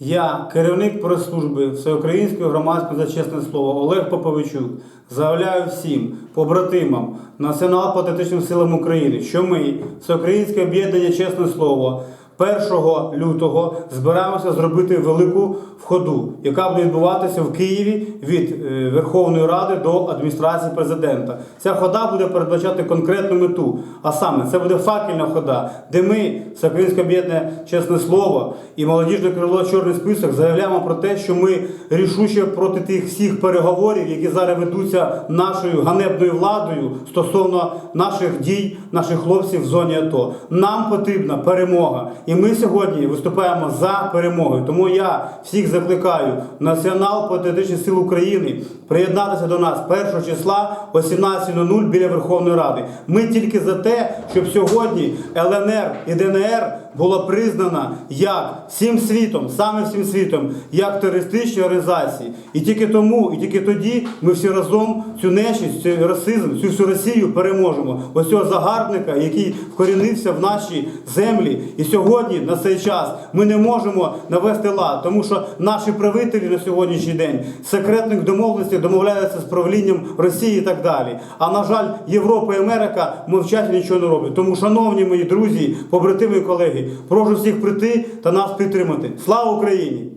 Я, керівник прес-служби Всеукраїнської громадської за чесне слово Олег Поповичук, заявляю всім побратимам Націонал-патріотичним силам України, що ми, Всеукраїнське об'єднання Чесне Слово, 1 лютого збираємося зробити велику входу, яка буде відбуватися в Києві від е, Верховної Ради до адміністрації президента. Ця хода буде передбачати конкретну мету, а саме це буде факельна хода, де ми, Всеукраїнське об'єднання Чесне Слово і молодіжне крило Чорний список заявляємо про те, що ми рішуче проти тих всіх переговорів, які зараз ведуться нашою ганебною владою стосовно наших дій, наших хлопців в зоні АТО. Нам потрібна перемога, і ми сьогодні виступаємо за перемогу. Тому я всіх закликаю Націонал патріотичних сил України приєднатися до нас 1 числа о 17.00 біля Верховної Ради. Ми тільки за те, щоб сьогодні ЛНР і ДНР було признано як всім світом, саме всім світом, як терористичні організації. І тільки тому, і тільки тоді ми всі разом цю нечість, цей расизм, цю всю Росію переможемо. Ось цього загарбника, який вкорінився в наші землі. І сьогодні, на цей час, ми не можемо навести лад, тому що наші правителі на сьогоднішній день секретних домовленостей домовляються з правлінням Росії і так далі. А на жаль, Європа і Америка мовчать і нічого не роблять. Тому, шановні мої друзі, побратими і колеги, прошу всіх прийти та нас підтримати. Слава Україні!